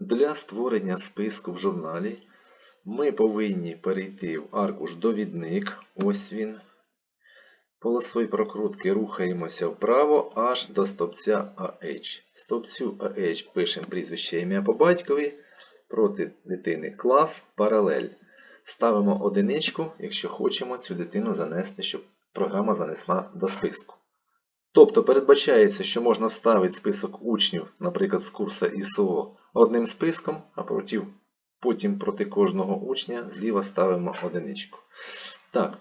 Для створення списку в журналі ми повинні перейти в аркуш довідник. Ось він. Полосою прокрутки рухаємося вправо аж до стовпця AH. В стовпцю AH пишемо прізвище ім'я по батькові. Проти дитини клас, паралель. Ставимо одиничку, якщо хочемо цю дитину занести, щоб програма занесла до списку. Тобто передбачається, що можна вставити список учнів, наприклад, з курсу ІСО одним списком, а потім проти кожного учня зліва ставимо одиничку. Так,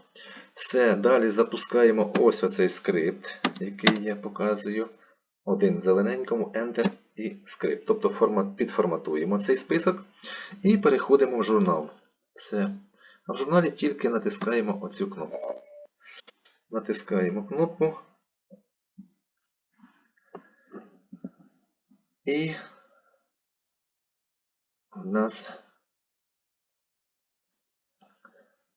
все, далі запускаємо ось оцей скрипт, який я показую. Один зелененькому, Enter і скрипт. Тобто формат, підформатуємо цей список і переходимо в журнал. Все. А в журналі тільки натискаємо оцю кнопку. Натискаємо кнопку. І нас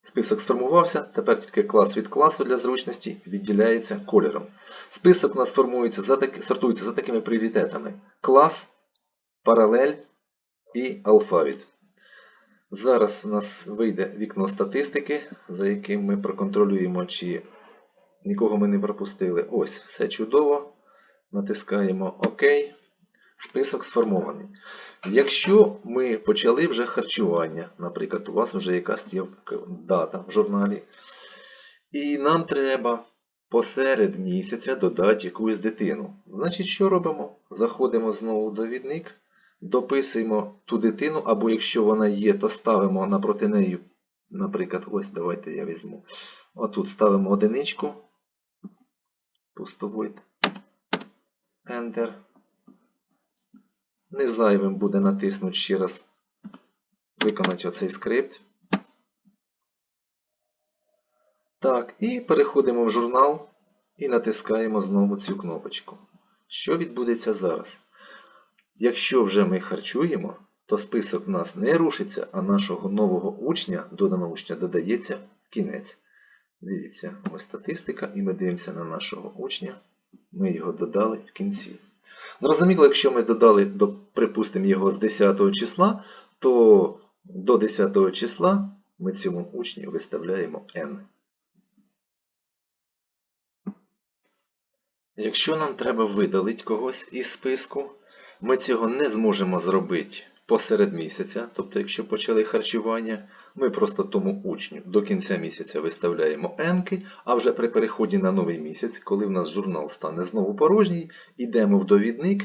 список сформувався. Тепер тільки клас від класу для зручності відділяється кольором. Список у нас формується за таки, сортується за такими пріоритетами: клас, паралель і алфавіт. Зараз у нас вийде вікно статистики, за яким ми проконтролюємо, чи нікого ми не пропустили. Ось, все чудово. Натискаємо ОК. Список сформований. Якщо ми почали вже харчування, наприклад, у вас вже якась є дата в журналі, і нам треба посеред місяця додати якусь дитину. Значить, що робимо? Заходимо знову в довідник, дописуємо ту дитину, або якщо вона є, то ставимо напроти неї, наприклад, ось давайте я візьму. Отут ставимо одиничку, пустовойт, Enter. Не зайвим буде натиснути ще раз виконати оцей скрипт. Так, і переходимо в журнал і натискаємо знову цю кнопочку. Що відбудеться зараз? Якщо вже ми харчуємо, то список в нас не рушиться, а нашого нового учня, доданого учня, додається в кінець. Дивіться, ось статистика, і ми дивимося на нашого учня. Ми його додали в кінці. Зрозуміло, якщо ми додали, до, припустимо, його з 10 числа, то до 10 числа ми цьому учню виставляємо n. Якщо нам треба видалити когось із списку, ми цього не зможемо зробити посеред місяця. Тобто, якщо почали харчування, ми просто тому учню до кінця місяця виставляємо n, а вже при переході на новий місяць, коли в нас журнал стане знову порожній, йдемо в довідник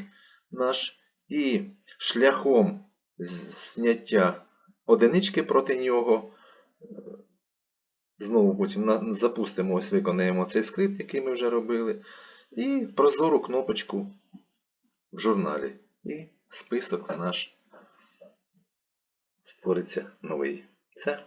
наш і шляхом зняття одинички проти нього. Знову потім запустимо, ось виконаємо цей скрипт, який ми вже робили. І прозору кнопочку в журналі. І список наш створиться новий. Все.